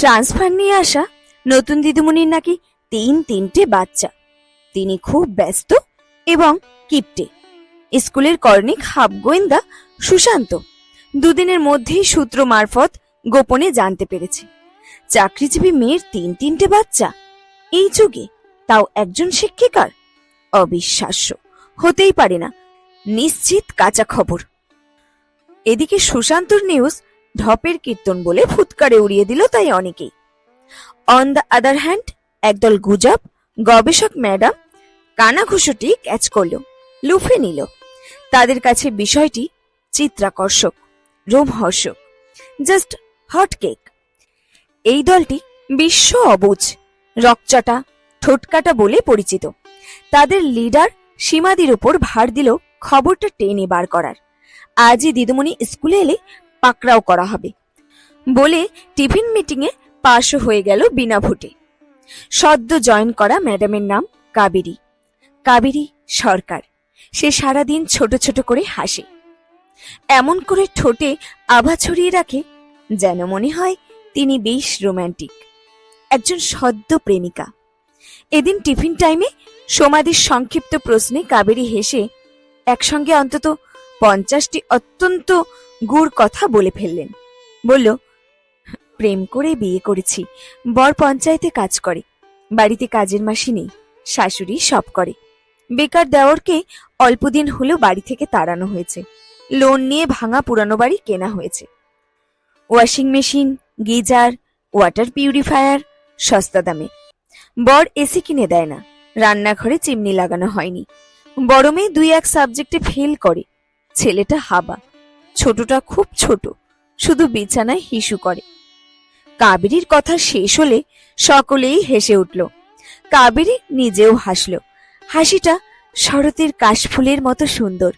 Transfer নিয়ে আসা নতুন দিদিমণির নাকি তিন তিনটে বাচ্চা। তিনি খুব ব্যস্ত এবং কিপটে। স্কুলের কর্ণিক হাফ গোয়েন্দা সুশান্ত দুদিনের মধ্যেই সূত্র মারফত গোপনে জানতে পেরেছে। চাকরিজীবী মেয়ের তিন তিনটে বাচ্চা। এই যুগে তাও একজন শিক্ষিকার? অবিশ্বাস্য। হতেই পারে না। নিশ্চিত কাঁচা খবর। এদিকে সুশান্তর নিউজ ঢপের কীর্তন বলে ফুৎকারে উড়িয়ে দিল তাই অনেকেই। অন দ্য আদার হ্যান্ড একদল গুজব, গবেষক ম্যাডাম কানাঘুষোটি ক্যাচ করল, লুফে নিল। তাদের কাছে বিষয়টি চিত্রাকর্ষক রোমহর্ষক জাস্ট হট কেক এই দলটি বিশ্ব অবুজ, রকচটা, ঠোটকাটা বলে পরিচিত। তাদের লিডার সীমাদির ওপর ভার দিল খবরটা টেনে বার করার। আজই দিদিমণি স্কুলে এলে পাকড়াও করা হবে। বলে টিফিন মিটিংয়ে পাশও হয়ে গেল বিনা ভোটে। সদ্য জয়েন করা ম্যাডামের নাম কাবেরী। কাবেরী সরকার। সে সারাদিন ছোট ছোট করে হাসে। এমন করে ঠোঁটে আভা ছড়িয়ে রাখে যেন মনে হয় তিনি বেশ রোম্যান্টিক। একজন সদ্য প্রেমিকা। এদিন টিফিন টাইমে সমাধির সংক্ষিপ্ত প্রশ্নে কাবেরী হেসে, একসঙ্গে অন্তত পঞ্চাশটি অত্যন্ত গুড় কথা বলে ফেললেন। বলল, প্রেম করে বিয়ে করেছি। বর পঞ্চায়েতে কাজ করে। বাড়িতে কাজের মাসি নেই, শাশুড়ি সব করে। বেকার দেওরকে অল্পদিন হলেও বাড়ি থেকে তাড়ানো হয়েছে। লোন নিয়ে ভাঙা পুরানো বাড়ি কেনা হয়েছে। Washing machine, geyser, water purifier, সস্তা দামে। বর এসি কিনে দেয় না, রান্নাঘরে চিমনি লাগানো হয়নি। বড় মেয়ে দুই এক সাবজেক্টে ফেল করে। ছেলেটা হাবা। ছোটটা খুব ছোট, শুধু বিছানায় হিসু করে। কাবেরীর কথা শেষ হলে সকলেই হেসে উঠল। কাবেরী নিজেও হাসল। হাসিটা শরতের কাশফুলের মতো সুন্দর।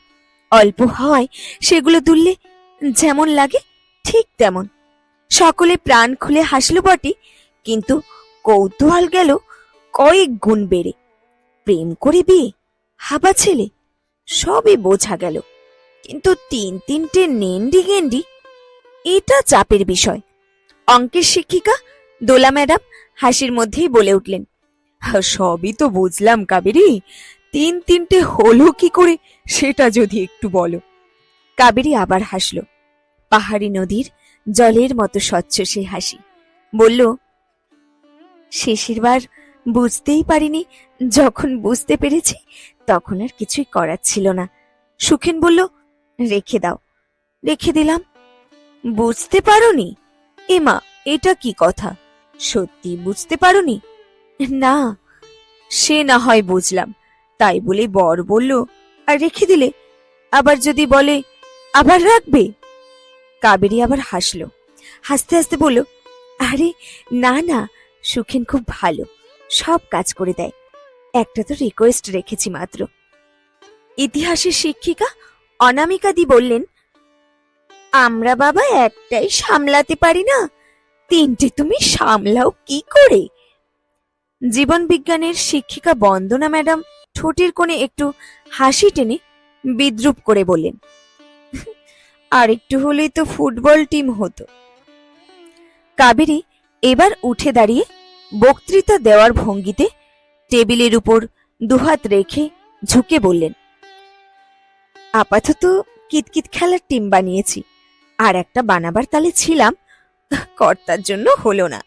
অল্প হওয়ায় সেগুলো দুললে যেমন লাগে, ঠিক তেমন। সকলে প্রাণ খুলে হাসল বটে, কিন্তু কৌতূহল গেল কয়েক গুণ বেড়ে। প্রেম করে বিয়ে, হাবা ছেলে, সবই বোঝা গেল। কিন্তু তিন তিনটে নেন্ডি গেন্ডি? এটা চাপের বিষয়। অঙ্কের শিক্ষিকা দোলা ম্যাডাম হাসির মধ্যেই বলে উঠলেন "হ্যাঁ, সবই তো বুঝলাম কাবেরী। তিন তিনটে হলো কি করে সেটা যদি একটু বলো। কাবেরী আবার হাসল পাহাড়ি নদীর জলের মতো স্বচ্ছ সে হাসি। বলল শেষের বার বুঝতেই পারিনি যখন বুঝতে পেরেছি তখন আর কিছুই করার ছিল না। সুখেন বলল রেখে দাও। রেখে দিলাম। বুঝতে পারোনি? এমা, এটা কি কথা? সত্যি বুঝতে পারোনি? না, সে না হয় বুঝলাম। তাই বলে বর বলল, আর রেখে দিলে? আবার যদি বলে, আবার রাখবে? কাবেরী আবার হাসলো। হাসতে হাসতে বলল, আরে, না না, সুখেন খুব ভালো। সব কাজ করে দেয়। একটা তো রিকোয়েস্ট রেখেছি মাত্র। ইতিহাসের শিক্ষিকা অনামিকা দি বললেন, আমরা বাবা একটাই সামলাতে পারি না। তিনটে তুমি সামলাও কি করে? জীবন বিজ্ঞানের শিক্ষিকা বন্দনা ম্যাডাম ঠোঁটের কোণে একটু হাসি টেনে বিদ্রুপ করে বললেন আর একটু হলেই তো ফুটবল টিম হতো। কাবেরী এবার উঠে দাঁড়িয়ে বক্তৃতা দেওয়ার ভঙ্গিতে টেবিলের উপর দুহাত রেখে ঝুঁকে বললেন আপাতত কিতকিত খেলার টিম বানিয়েছি। আর একটা বানাবার তালে ছিলাম, কর্তার জন্য হলো না।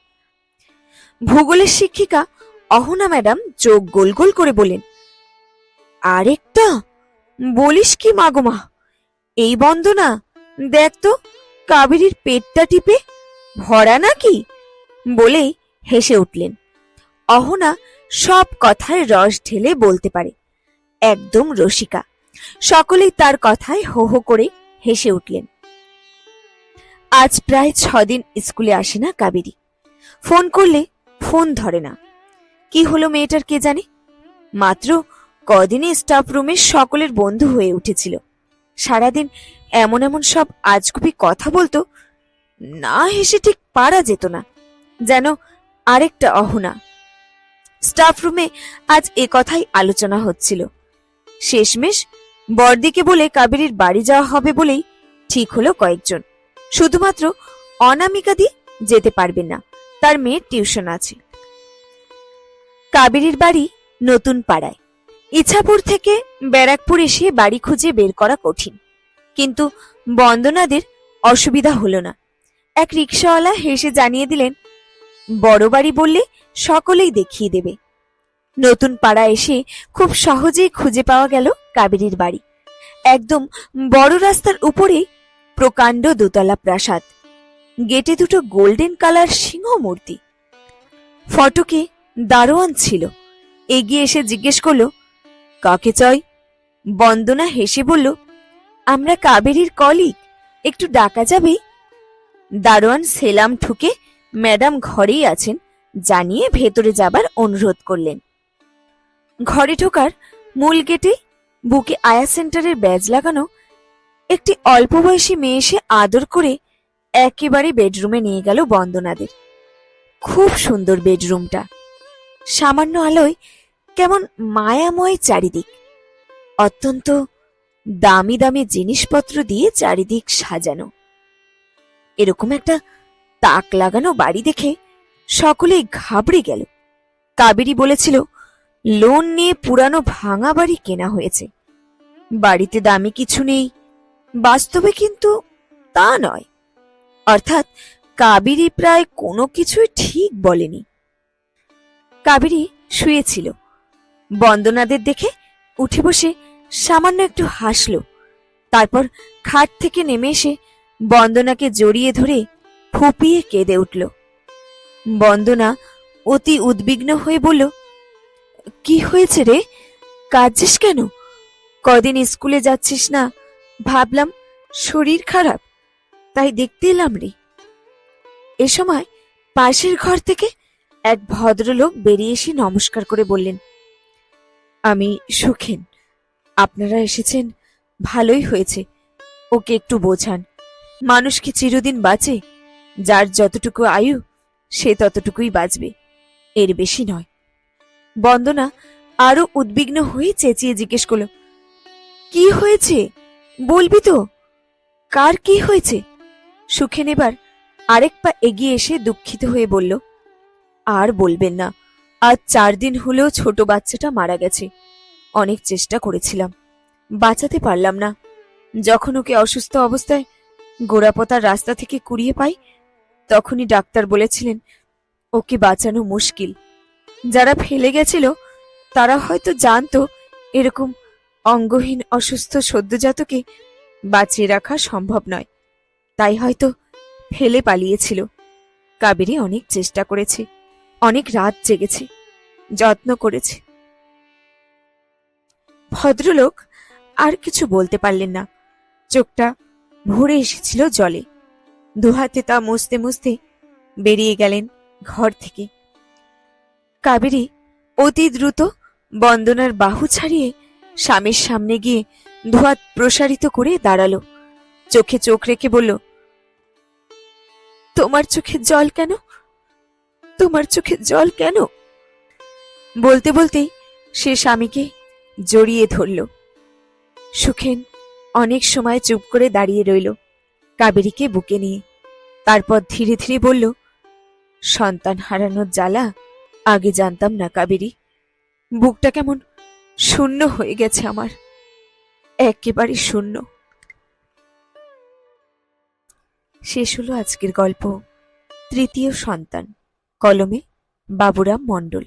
ভূগোলের শিক্ষিকা অহনা ম্যাডাম চোখ গোল গোল করে বলেন আরেকটা? বলিস কি মাগোমা এই বন্দনা, দেখ তো, কাবেরীর পেটটা টিপে ভরা নাকি? বলেই হেসে উঠলেন। অহনা সব কথায় রস ঢেলে বলতে পারে, একদম রসিকা। সকলেই তার কথায় হো হো করে হেসে উঠলেন। আজ প্রায় ছদিন স্কুলে আসে না কাবেরী। ফোন করলে ফোন ধরে না। কি হলো মেয়েটার কে জানে? মাত্র কদিনে স্টাফ রুমে সকলের বন্ধু হয়ে উঠেছিল। সারাদিন এমন এমন সব আজগুবি কথা বলতো, না হেসে ঠিক পারা যেত না। যেন আরেকটা অহনা। স্টাফ রুমে আজ এ কথাই আলোচনা হচ্ছিল। শেষমেশ বর্দিকে বলে কাবেরীর বাড়ি যাওয়া হবে বলেই ঠিক হলো কয়েকজন। শুধুমাত্র অনামিকাদি যেতে পারবেন না, তার মেয়ের টিউশন আছে। কাবেরীর বাড়ি নতুন পাড়ায়। ইছাপুর থেকে ব্যারাকপুর এসে বাড়ি খুঁজে বের করা কঠিন। কিন্তু বন্দনাদের অসুবিধা হলো না। এক রিক্সাওয়ালা হেসে জানিয়ে দিলেন, বড় বাড়ি বললে সকলেই দেখিয়ে দেবে। নতুন পাড়া এসে খুব সহজেই খুঁজে পাওয়া গেল কাবেরীর বাড়ি। একদম বড় রাস্তার উপরে প্রকাণ্ড দোতলা প্রাসাদ। গেটে দুটো গোল্ডেন কালার সিংহ মূর্তি। ফটকে দারোয়ান ছিল। এগিয়ে এসে জিজ্ঞেস করল, কাকে চাই? বন্দনা হেসে বলল, আমরা কাবেরীর কলিগ একটু ডাকা যাবে? দারোয়ান সেলাম ঠুকে ম্যাডাম ঘরেই আছেন, জানিয়ে ভেতরে যাবার অনুরোধ করলেন। ঘরে ঢোকার মূল গেটে বুকে আয়া সেন্টারের ব্যাজ লাগানো একটি অল্প বয়সী মেয়ে এসে আদর করে একেবারে বেডরুমে নিয়ে গেল বন্দনাদের। খুব সুন্দর বেডরুমটা। সামান্য আলোয় কেমন মায়াময় চারিদিক। অত্যন্ত দামি দামি জিনিসপত্র দিয়ে চারিদিক সাজানো। এরকম একটা তাক লাগানো বাড়ি দেখে সকলেই ঘাবড়ে গেল। কাবেরী বলেছিল লোন নিয়ে পুরানো ভাঙা বাড়ি কেনা হয়েছে। বাড়িতে দামি কিছু নেই। বাস্তবে কিন্তু তা নয়। অর্থাৎ কাবেরী প্রায় কোনো কিছুই ঠিক বলেনি। কাবেরী শুয়েছিল। বন্দনাদের দেখে উঠে বসে সামান্য একটু হাসল। তারপর খাট থেকে নেমে এসে বন্দনাকে জড়িয়ে ধরে ফুপিয়ে কেঁদে উঠল। বন্দনা অতি উদ্বিগ্ন হয়ে বলল কি হয়েছে রে? কাঁদছিস কেন? কদিন স্কুলে যাচ্ছিস না? ভাবলাম শরীর খারাপ, তাই দেখতে এলাম রে। এ সময় পাশের ঘর থেকে এক ভদ্রলোক বেরিয়ে এসে নমস্কার করে বললেন, আমি সুখেন, আপনারা এসেছেন, ভালোই হয়েছে, ওকে একটু বোঝান। মানুষ কি চিরদিন বাঁচে? যার যতটুকু আয়ু, সে ততটুকুই বাঁচবে, এর বেশি নয়। বন্দনা আরও উদ্বিগ্ন হয়ে চেঁচিয়ে জিজ্ঞেস করল, কি হয়েছে? বলবি তো, কার কি হয়েছে? সুখেন এবার আরেক পা এগিয়ে এসে দুঃখিত হয়ে বলল, আর বলবেন না, আজ চার দিন হলেও ছোট বাচ্চাটা মারা গেছে। অনেক চেষ্টা করেছিলাম, বাঁচাতে পারলাম না। যখন ওকে অসুস্থ অবস্থায় গোড়াপতার রাস্তা থেকে কুড়িয়ে পাই, তখনই ডাক্তার বলেছিলেন, ওকে বাঁচানো মুশকিল। যারা ফেলে গেছিল, তারা হয়তো জানতো এরকম অঙ্গহীন, অসুস্থ সদ্যজাতকে বাঁচিয়ে রাখা সম্ভব নয়। তাই হয়তো ফেলে পালিয়েছিল। কাবেরী অনেক চেষ্টা করেছে, অনেক রাত জেগেছে, যত্ন করেছে। ভদ্রলোক আর কিছু বলতে পারলেন না। চোখটা ভরে এসেছিল জলে। দুহাতে তা মুছতে মুছতে বেরিয়ে গেলেন ঘর থেকে। কাবেরী অতি দ্রুত বন্দনার বাহু ছাড়িয়ে স্বামীর সামনে গিয়ে দুহাত প্রসারিত করে দাঁড়াল। চোখে চোখ রেখে বলল, তোমার চোখে জল কেন? তোমার চোখে জল কেন? বলতে বলতেই সে স্বামীকে জড়িয়ে ধরল। সুখেন অনেক সময় চুপ করে দাঁড়িয়ে রইল কাবেরীকে বুকে নিয়ে। তারপর ধীরে ধীরে বলল, সন্তান হারানোর জ্বালা আগে জানতাম না, কাবেরী। বুকটা কেমন শূন্য হয়ে গেছে আমার। একেবারে শূন্য। শেষ হলো আজকের গল্প। তৃতীয় সন্তান, কলমে বাবুরাম মণ্ডল।